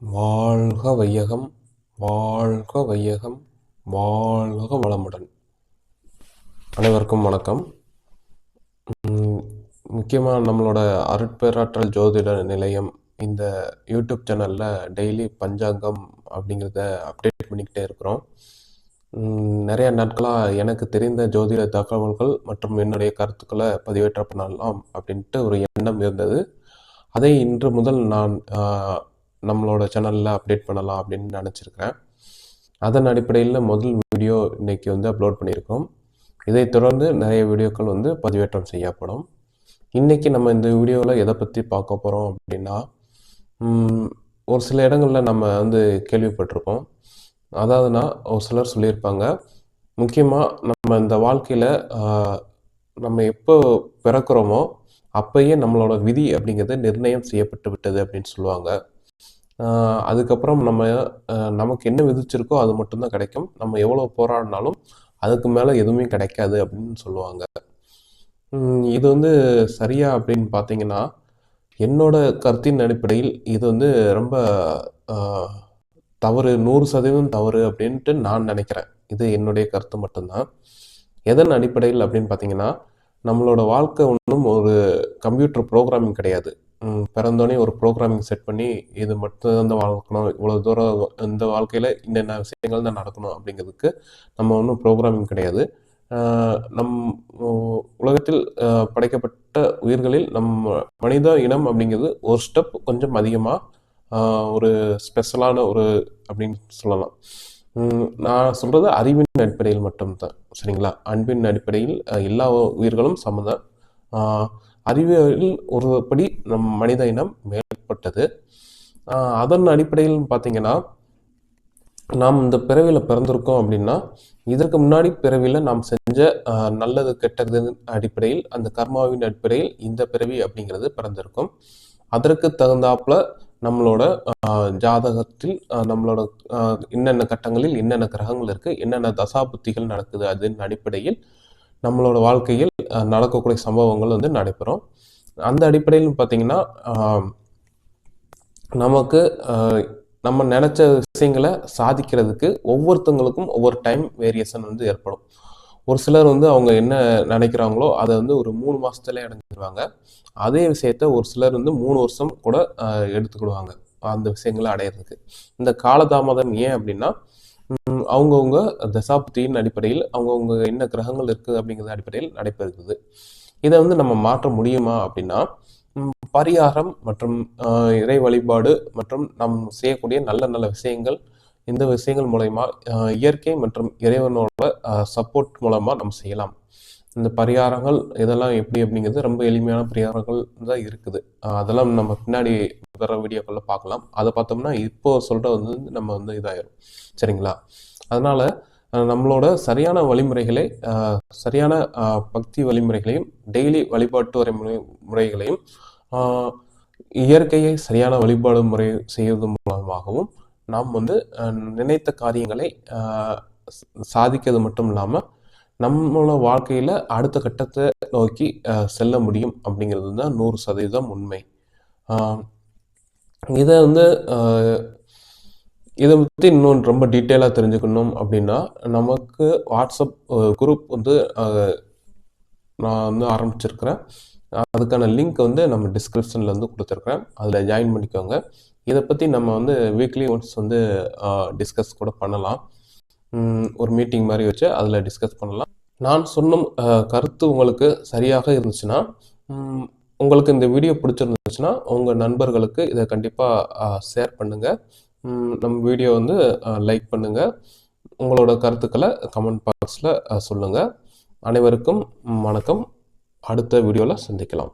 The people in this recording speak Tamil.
வாழ்க வையகம் வாழ்க வையகம் வாழ்க வளமுடன். அனைவருக்கும் வணக்கம். முக்கியமாக நம்மளோட அருட்பேராற்றல் ஜோதிட நிலையம் இந்த யூடியூப் சேனலில் டெய்லி பஞ்சாங்கம் அப்படிங்கிறத அப்டேட் பண்ணிக்கிட்டே இருக்கிறோம். நிறைய நாட்களாக எனக்கு தெரிந்த ஜோதிட தகவல்கள் மற்றும் என்னுடைய கருத்துக்களை பதிவேற்ற பண்ணலாம் அப்படின்ட்டு ஒரு எண்ணம் இருந்தது. அதை இன்று முதல் நான் நம்மளோட சேனலில் அப்டேட் பண்ணலாம் அப்படின்னு நினச்சிருக்கிறேன். அதன் அடிப்படையில் முதல் வீடியோ இன்றைக்கி வந்து அப்லோட் பண்ணியிருக்கோம். இதைத் தொடர்ந்து நிறைய வீடியோக்கள் வந்து பதிவேற்றம் செய்யப்படும். இன்றைக்கி நம்ம இந்த வீடியோவில் எதை பற்றி பார்க்க போகிறோம் அப்படின்னா ஒரு சில இடங்களில் நம்ம வந்து கேள்விப்பட்டிருப்போம். அதாவதுனா ஒரு சிலர் சொல்லியிருப்பாங்க முக்கியமாக நம்ம இந்த வாழ்க்கையில் நம்ம எப்போ பிறக்கிறோமோ அப்பயே நம்மளோட விதி அப்படிங்கிறது நிர்ணயம் செய்யப்பட்டு விட்டது அப்படின்னு சொல்லுவாங்க. அதுக்கப்புறம் நம்ம நமக்கு என்ன விதிச்சிருக்கோ அது மட்டும்தான் கிடைக்கும். நம்ம எவ்வளோ போராடினாலும் அதுக்கு மேலே எதுவுமே கிடைக்காது அப்படின்னு சொல்லுவாங்க. இது வந்து சரியா அப்படின்னு பார்த்தீங்கன்னா என்னோட கருத்தின் அடிப்படையில் இது வந்து ரொம்ப தவறு நூறு சதவீதம் தவறு அப்படின்ட்டு நான் நினைக்கிறேன். இது என்னுடைய கருத்து மட்டும்தான். எதன் அடிப்படையில் அப்படின்னு பார்த்தீங்கன்னா நம்மளோட வாழ்க்கை ஒன்றும் ஒரு கம்ப்யூட்டர் ப்ரோக்ராமிங் கிடையாது. பிறந்தோடனே ஒரு ப்ரோக்ராமிங் செட் பண்ணி இது மட்டும் தான் வாழ்க்கணும் இவ்வளோ தூரம் இந்த வாழ்க்கையில் இந்தென்ன விஷயங்கள் தான் நடக்கணும் அப்படிங்கிறதுக்கு நம்ம ஒன்றும் ப்ரோக்ராமிங் கிடையாது. நம் உலகத்தில் படைக்கப்பட்ட உயிர்களில் நம் மனித இனம் அப்படிங்கிறது ஒரு ஸ்டெப் கொஞ்சம் அதிகமாக ஒரு ஸ்பெஷலான ஒரு அப்படின்னு சொல்லலாம். நான் சொல்கிறது அறிவின் அடிப்படையில் மட்டும்தான். சரிங்களா? அன்பின் அடிப்படையில் எல்லா உயிர்களும் சமதான் ஆஹ், அறிவியலில் ஒரு படி நம் மனித இனம் மேற்பட்டது. ஆஹ், அதன் அடிப்படையில் பார்த்தீங்கன்னா நாம் இந்த பிறவியில் பிறந்திருக்கோம் அப்படின்னா இதற்கு முன்னாடி பிறவியில் நாம் செஞ்ச நல்லது கெட்டது அடிப்படையில் அந்த கர்மாவின் அடிப்படையில் இந்த பிறவி அப்படிங்கிறது பிறந்திருக்கும். அதற்கு தகுந்தாப்புல நம்மளோட ஆஹ், ஜாதகத்தில் ஆஹ், நம்மளோட என்னென்ன கட்டங்களில் என்னென்ன கிரகங்கள் இருக்குது என்னென்ன தசாபுத்திகள் நடக்குது அதன் அடிப்படையில் நம்மளோட வாழ்க்கையில் நடக்கக்கூடிய சம்பவங்கள் வந்து நடைபெறும். அந்த அடிப்படையில் பார்த்தீங்கன்னா நமக்கு நம்ம நினச்ச விஷயங்களை சாதிக்கிறதுக்கு ஒவ்வொருத்தங்களுக்கும் ஒவ்வொரு டைம் வேரியேஷன் வந்து ஏற்படும். ஒரு சிலர் வந்து அவங்க என்ன நினைக்கிறாங்களோ அதை வந்து ஒரு மூணு மாதத்துலேயே அடைஞ்சிருவாங்க. அதே விஷயத்த ஒரு சிலர் வந்து மூணு வருஷம் கூட எடுத்துக்கிடுவாங்க அந்த விஷயங்களை அடையிறதுக்கு. இந்த காலதாமதம் ஏன் அப்படின்னா அவங்கவுங்க தசாப்தியின் அடிப்படையில் அவங்கவுங்க என்ன கிரகங்கள் இருக்குது அப்படிங்கிறது அடிப்படையில் நடைபெறுகிறது. இதை வந்து நம்ம மாற்ற முடியுமா அப்படின்னா பரிகாரம் மற்றும் இறை வழிபாடு மற்றும் நாம் செய்யக்கூடிய நல்ல நல்ல விஷயங்கள் இந்த விஷயங்கள் மூலயமா இயற்கை மற்றும் இறைவனோட சப்போர்ட் மூலமாக நம்ம செய்யலாம். இந்த பரிகாரங்கள் இதெல்லாம் எப்படி அப்படிங்கிறது ரொம்ப எளிமையான பரிகாரங்கள் தான் இருக்குது. அதெல்லாம் நம்ம பின்னாடி வர வீடியோக்களில் பார்க்கலாம். அதை பார்த்தோம்னா இப்போ சொல்கிற வந்து நம்ம வந்து இதாயிரும். சரிங்களா? அதனால் நம்மளோட சரியான வழிமுறைகளை சரியான பக்தி வழிமுறைகளையும் டெய்லி வழிபாட்டு வரைமுறை முறைகளையும் இயற்கையை சரியான வழிபாடு முறை செய்வது மூலமாகவும் நாம் வந்து நினைத்த காரியங்களை சாதிக்கிறது மட்டும் இல்லாமல் நம்மளோட வாழ்க்கையில் அடுத்த கட்டத்தை நோக்கி செல்ல முடியும் அப்படிங்கிறது தான் நூறு சதவீதம் உண்மை. இதை வந்து இதை பற்றி இன்னும் ரொம்ப டீட்டெயிலாக தெரிஞ்சுக்கணும் அப்படின்னா நமக்கு வாட்ஸ்அப் குரூப் வந்து நான் வந்து ஆரம்பிச்சிருக்கிறேன். அதுக்கான லிங்க் வந்து நம்ம டிஸ்கிரிப்ஷனில் வந்து கொடுத்துருக்குறேன். அதில் ஜாயின் பண்ணிக்கோங்க. இதை பற்றி நம்ம வந்து வீக்லி ஒன்ஸ் வந்து டிஸ்கஸ் கூட பண்ணலாம். ஒரு மீட்டிங் மாதிரி வச்சு அதில் டிஸ்கஸ் பண்ணலாம். நான் சொன்ன கருத்து உங்களுக்கு சரியாக இருந்துச்சுன்னா உங்களுக்கு இந்த வீடியோ பிடிச்சிருந்துச்சுன்னா உங்கள் நண்பர்களுக்கு இதை கண்டிப்பாக ஷேர் பண்ணுங்கள் நம்ம வீடியோ வந்து லைக் பண்ணுங்கள் உங்களோட கருத்துக்களை கமெண்ட் பாக்ஸில் சொல்லுங்கள் அனைவருக்கும் வணக்கம். அடுத்த வீடியோவில் சந்திக்கலாம்.